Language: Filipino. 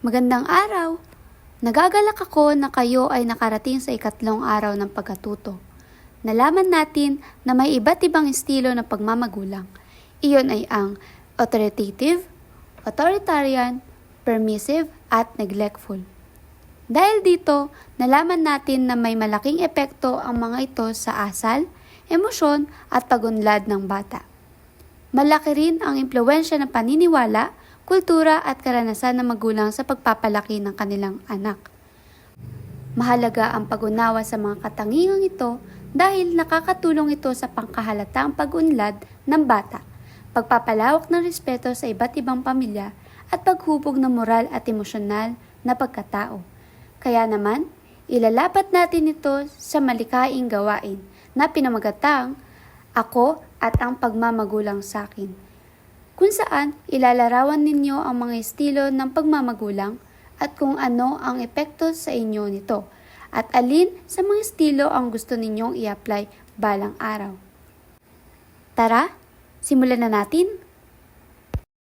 Magandang araw! Nagagalak ako na kayo ay nakarating sa ikatlong araw ng pagkatuto. Nalaman natin na may iba't ibang estilo ng pagmamagulang. Iyon ay ang authoritative, authoritarian, permissive, at neglectful. Dahil dito, nalaman natin na may malaking epekto ang mga ito sa asal, emosyon at pagunlad ng bata. Malaki rin ang impluensya ng paniniwala, kultura at karanasan ng magulang sa pagpapalaki ng kanilang anak. Mahalaga ang pag-unawa sa mga katangiang ito dahil nakakatulong ito sa pangkahalataang pag-unlad ng bata, pagpapalawak ng respeto sa iba't ibang pamilya at paghubog ng moral at emosyonal na pagkatao. Kaya naman, ilalapat natin ito sa malikaing gawain na pinamagatang ako at ang pagmamagulang sa akin kung saan ilalarawan ninyo ang mga estilo ng pagmamagulang at kung ano ang epekto sa inyo nito at alin sa mga estilo ang gusto ninyong i-apply balang araw. Tara, simulan na natin!